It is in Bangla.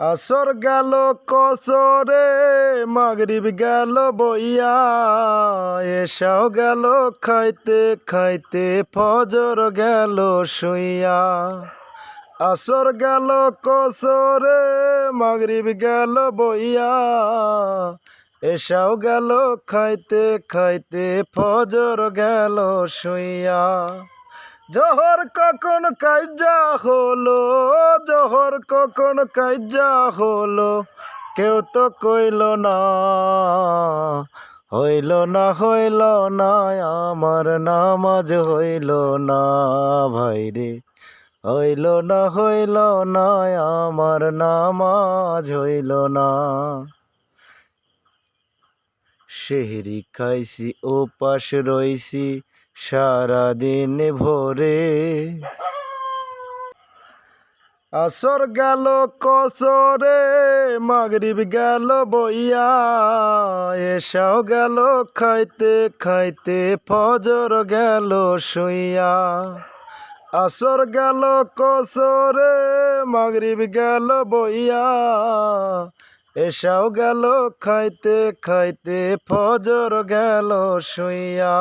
আসর গেল কসরে, মাগরিব গেল বইয়া, এসাও গেল খাইতে খাইতে, ফজর গেল শুইয়া। আসর গেল কসরে, মাগরিব গেল বইয়া, এসাও গেল খাইতে খাইতে, ফজর গেল শুইয়া। জহর কখন কাইজা হলো জহর কখন কাইজা হলো? কেউ তো কইল না, হইল না হইল না, আমার নামাজ হইল না ভাইরে হইল না হইল না, আমার নামাজ হইল না। শেহরি খাইছি ওপাশ রইছি, সারাদিন ভোরে। আসর গেল কসরে, মাগরিব গেল বইয়া, এসাও গেল খাইতে খাইতে, ফজর গেল শুইয়া। আসর গেল কসরে, মাগরিব গেল বইয়া, এসাও গেল খাইতে খাইতে, ফজর গেল শুইয়া।